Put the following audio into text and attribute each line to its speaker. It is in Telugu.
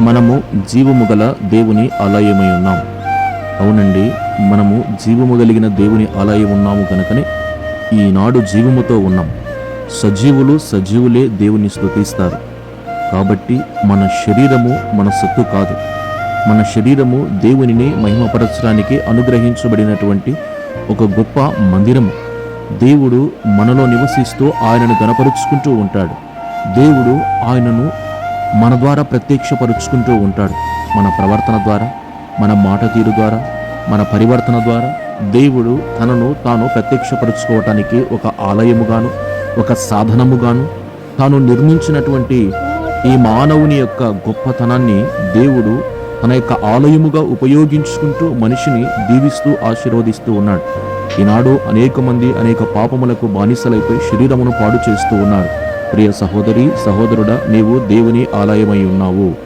Speaker 1: మనము జీవము గల దేవుని ఆలయమై ఉన్నాం. అవునండి మనము జీవము కలిగిన దేవుని ఆలయం ఉన్నాము కనుకనే ఈనాడు జీవముతో ఉన్నాం. సజీవులు సజీవులే దేవుని స్థుతిస్తారు కాబట్టి మన శరీరము మన సత్తు కాదు. మన శరీరము దేవునిని మహిమపరచడానికి అనుగ్రహించబడినటువంటి ఒక గొప్ప మందిరము. దేవుడు మనలో నివసిస్తూ ఆయనను గనపరుచుకుంటూ ఉంటాడు. దేవుడు ఆయనను మన ద్వారా ప్రత్యక్షపరుచుకుంటూ ఉంటాడు. మన ప్రవర్తన ద్వారా మన మాట తీరు ద్వారా మన పరివర్తన ద్వారా దేవుడు తనను తాను ప్రత్యక్షపరుచుకోవటానికి ఒక ఆలయముగాను ఒక సాధనముగాను తాను నిర్మించినటువంటి ఈ మానవుని యొక్క గొప్పతనాన్ని దేవుడు తన యొక్క ఆలయముగా ఉపయోగించుకుంటూ మనిషిని దీవిస్తూ ఆశీర్వదిస్తూ ఉన్నాడు. ఈనాడు అనేక మంది అనేక పాపములకు బానిసలైపోయి శరీరమును పాడు చేస్తూ ఉన్నారు. ప్రియ సహోదరి సహోదరుడా నీవు దేవుని ఆలయమై ఉన్నావు.